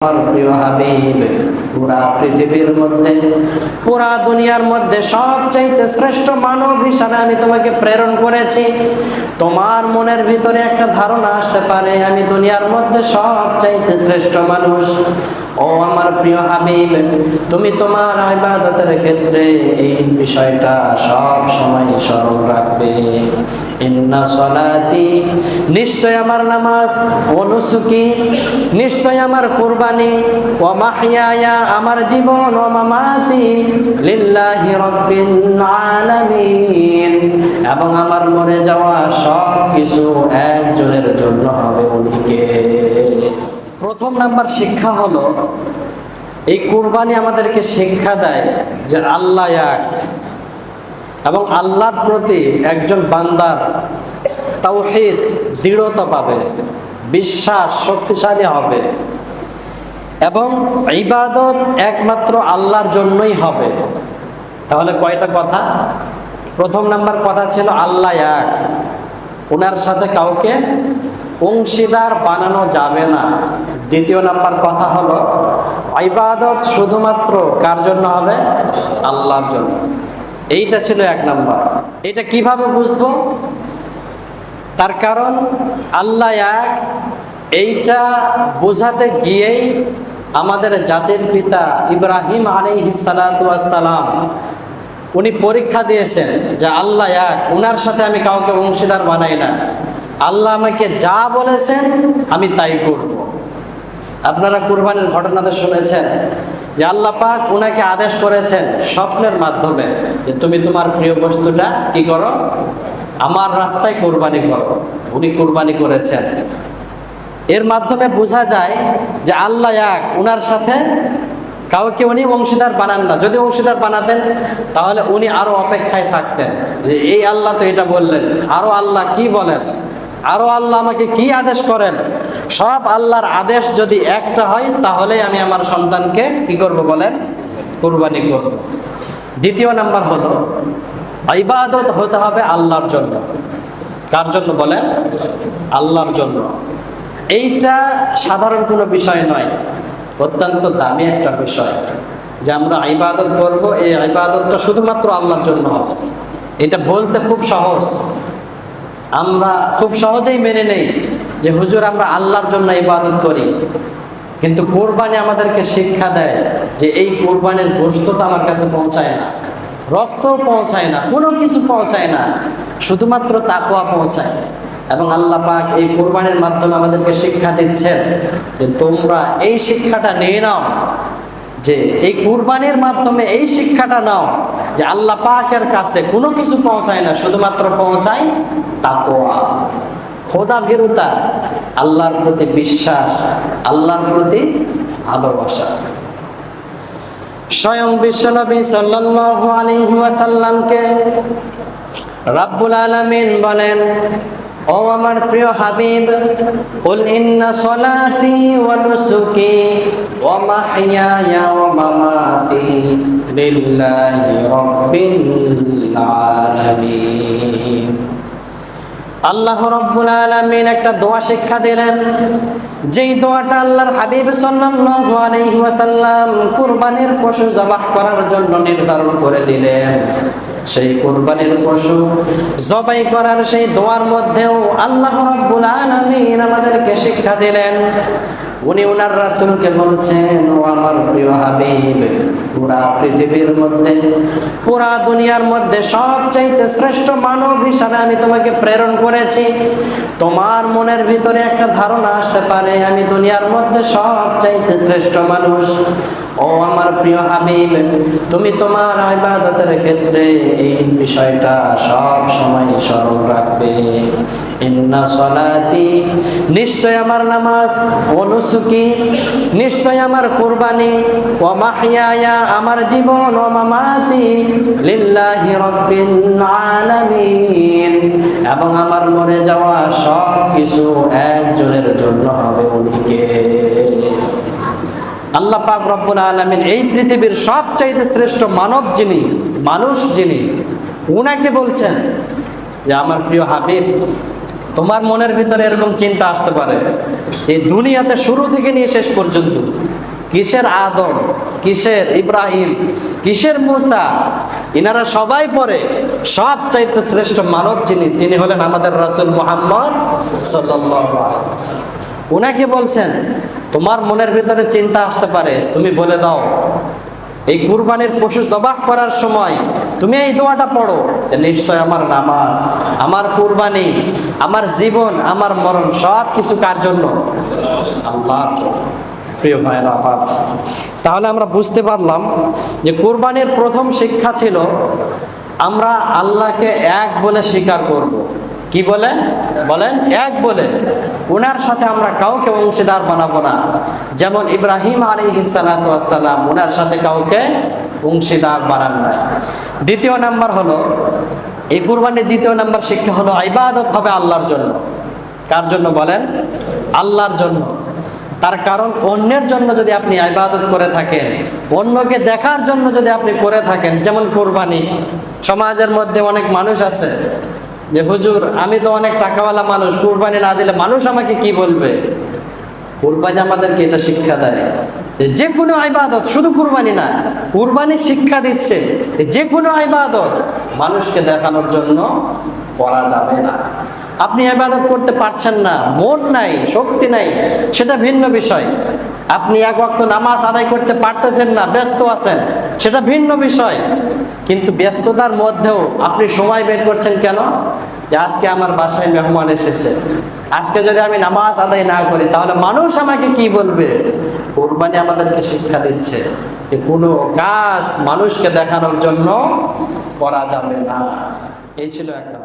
আমার প্রিয় হাবিব। পুরা পৃথিবীর মধ্যে, পুরা দুনিয়ার মধ্যে সবচাইতে শ্রেষ্ঠ মানব হিসাবে আমি তোমাকে প্রেরণ করেছি। তোমার মনের ভিতরে একটা ধারণা আসতে পারে, আমি দুনিয়ার মধ্যে সবচাইতে শ্রেষ্ঠ মানুষ। ও আমার প্রিয় হাবিব, তুমি তোমার ইবাদতের ক্ষেত্রে এই বিষয়টা সব সময় স্মরণ রাখবে। ইন্না সলাতি, নিশ্চয় আমার নামাজ অনুসুকি নিশ্চয় আমার কুরবানি। ও মাহিয়া আমার জীবন ও মামাতি লিল্লাহি রাব্বিল আলামিন। এবং আমার মরে যাওয়া সব কিছু একজনের জন্য হবে উনিকে। প্রথম নাম্বার শিক্ষা হলো, এই কুরবানি আমাদেরকে শিক্ষা দেয় যে আল্লাহ এক এবং আল্লাহর প্রতি একজন বান্দার তাওহীদ দৃঢ়তা পাবে, বিশ্বাস শক্তিশালী হবে। এবং ইবাদত একমাত্র আল্লাহর জন্যই হবে। তাহলে কয়টা কথা? প্রথম নাম্বার কথা ছিল আল্লাহ এক। ওনার সাথে কাউকে অংশীদার বানানো যাবে না। দ্বিতীয় নাম্বার কথা হলো, ইবাদত শুধুমাত্র কার জন্য হবে? আল্লাহর জন্য। এইটা ছিল এক নাম্বার। এটা কীভাবে বুঝব? তার কারণ আল্লাহ এক, এইটা বোঝাতে গিয়েই আমাদের জাতির পিতা ইব্রাহিম আলাইহি সালাম উনি পরীক্ষা দিয়েছেন যে আল্লাহ এক, উনার সাথে আমি কাউকে অংশীদার বানাই না। আল্লাহ আমাকে যা বলেছেন আমি তাই করব। আপনারা কুরবানির ঘটনাতে শুনেছেন যে আল্লাহ পাক উনাকে আদেশ করেছেন স্বপ্নের মাধ্যমে যে তুমি তোমার প্রিয় বস্তুটা কি করো? আমার রাস্তায় কোরবানি করো। উনি কোরবানি করেছেন। এর মাধ্যমে বোঝা যায় যে আল্লাহ এক, উনার সাথে কাউকে উনি অংশীদার বানান না। যদি অংশীদার বানাতেন, তাহলে উনি আরও অপেক্ষায় থাকতেন। যে এই আল্লাহ তো এটা বললেন, আরও আল্লাহ কি বলেন? আরও আল্লাহ আমাকে কি আদেশ করেন? সব আল্লাহর আদেশ যদি একটা হয় তাহলে আমি আমার সন্তানকে কি করব বলেন? কুরবানি করব। দ্বিতীয় নাম্বার হলো, ইবাদত হতে হবে আল্লাহর জন্য। কার জন্য বলেন? আল্লাহর জন্য। এইটা সাধারণ কোনো বিষয় নয়, অত্যন্ত দামি একটা বিষয় যে আমরা ইবাদত করব, এই ইবাদতটা শুধুমাত্র আল্লাহর জন্য হবে। এটা বলতে খুব সহজ। আমরা খুব সহজেই মেনে নেই যে, হুজুর, আমরা আল্লাহর জন্য ইবাদত করি। কিন্তু কোরবানি আমাদেরকে শিক্ষা দেয় যে, এই কোরবানির গোস্ত তো আমার কাছে পৌঁছায় না। রক্ত পৌঁছায় না, কোনো কিছু পৌঁছায় না। শুধুমাত্র তাকুয়া পৌঁছায়। এবং আল্লাহ পাক এই কোরবানির মাধ্যমে আমাদেরকে শিক্ষা দিচ্ছেন যে তোমরা এই শিক্ষাটা নিয়ে নাও, যে এই কুরবানির মাধ্যমে এই শিক্ষাটা নাও, যে আল্লাহ পাকের কাছে কোনো কিছু পৌঁছায় না, শুধুমাত্র পৌঁছায় তাকোয়া খোদা ভীরুতা আল্লাহর প্রতি বিশ্বাস, আল্লাহর প্রতি ভালোবাসা। স্বয়ং বিশ্বনবী সাল্লাল্লাহু আলাইহি ওয়াসাল্লামকে রাব্বুল আলামিন বলেন ও আমার প্রিয় হাবিব, কুল ইন্না সলাতি ওয়া নুসুকি ওয়া মাহইয়ায়া ওয়া মামাতি লিল্লাহি রাব্বিল আলামিন। আল্লাহ রব্বুল আলামিন একটা দোয়া শিক্ষা দিলেন, যেই দোয়াটা আল্লাহর হাবিব সাল্লাল্লাহু আলাইহি ওয়াসাল্লাম কুরবানির পশু জবাহ করার জন্য নির্ধারণ করে দিলেন। সেই কোরবানির পশু জবাই করার সেই দোয়ার মধ্যেও আল্লাহ রব্বুল আলামিন আমাদেরকে শিক্ষা দিলেন। উনি ওনার রাসূলকে বলছেন, ও আমার প্রিয় হাবিব, পুরা পৃথিবীর মধ্যে, পুরা দুনিয়ার মধ্যে সবচাইতে শ্রেষ্ঠ মানব হিসাবে আমি তোমাকে প্রেরণ করেছি। তোমার মনের ভিতরে একটা ধারণা আসতে পারে, আমি দুনিয়ার মধ্যে সবচাইতে শ্রেষ্ঠ মানুষ। ও আমার প্রিয় হাবিব, তুমি তোমার ইবাদতের ক্ষেত্রে এই বিষয়টা সব সময় স্মরণ রাখবে। ইন্না সলাতি, নিশ্চয় আমার নামাজ অনুসুকি নিশ্চয় আমার কুরবানি ও মাহিয়া আমার জীবন ও মামাতি লিল্লাহি রাব্বিল আলামিন। এবং আমার মরে যাওয়া সব কিছু একজনের জন্য হবে উনিকে। আল্লাহ পাক রব্বুল আলামিন এই পৃথিবীর সবচাইতে শ্রেষ্ঠ মানব যিনি, মানুষ যিনি, উনাকে বলছেন যে আমার প্রিয় হাবিব, তোমার মনের ভিতরে এরকম চিন্তা আসতে পারে এই দুনিয়াতে শুরু থেকে নিয়ে শেষ পর্যন্ত কিসের আদম, কিসের ইব্রাহিম, কিসের মুসা, ইনারা সবাই পরে সব চাইতে শ্রেষ্ঠ মানব যিনি, তিনি হলেন আমাদের রসুল মোহাম্মদ ওয়াসাল্লাম। উনাকে বলছেন তোমার মনের ভিতরে চিন্তা আসতে পারে, তুমি বলে দাও, এই কুরবানির পশু জবাহ করার সময় তুমি এই দোয়াটা পড়ো, যে নিশ্চয় আমার নামাজ, আমার কুরবানি, আমার জীবন, আমার মরণ, সব কিছু কার জন্য? আল্লাহ প্রিয় ভাইরা আমার তাহলে আমরা বুঝতে পারলাম যে কুরবানির প্রথম শিক্ষা ছিল, আমরা আল্লাহকে এক বলে স্বীকার করব। কি বলে? বলেন, এক বলে। ওনার সাথে আমরা কাউকে অংশীদার বানাবো না। যেমন ইব্রাহিম আলী সালাম ওনার সাথে কাউকে অংশীদার বানান নাই। দ্বিতীয় নাম্বার হলো, এই কুরবানির দ্বিতীয় নাম্বার শিক্ষা হলো ইবাদত হবে আল্লাহর জন্য। কার জন্য বলেন? আল্লাহর জন্য। তার কারণ অন্যের জন্য যদি আপনি ইবাদত করে থাকেন, অন্যকে দেখার জন্য যদি আপনি করে থাকেন, যেমন কোরবানি। সমাজের মধ্যে অনেক মানুষ আছে যে, হুজুর, আমি তো অনেক টাকাওয়ালা মানুষ, কুরবানি না দিলে মানুষ আমাকে কি বলবে? কুরবানি আমাদেরকে এটা শিক্ষা দেয়। যে কোনো ইবাদত, শুধু কুরবানি না, কুরবানি শিক্ষা দিচ্ছে যে কোনো ইবাদত মানুষকে দেখানোর জন্য করা যাবে না। আপনি ইবাদত করতে পারছেন না, মন নাই, শক্তি নাই, সেটা ভিন্ন বিষয়। আপনি এক অক্ত নামাজ আদায় করতে পারতেছেন না, ব্যস্ত আছেন, সেটা ভিন্ন বিষয়। কিন্তু ব্যস্ততার মধ্যেও আপনি সময় বের করছেন কেন? যে আজকে আমার বাসায় মেহমান এসেছে। আজকে যদি আমি নামাজ আদায় না করি, তাহলে মানুষ আমাকে কি বলবে? কোরবানি আমাদেরকে শিক্ষা দিচ্ছে যে কোনো কাজ মানুষকে দেখানোর জন্য করা যাবে না। এই ছিল একটা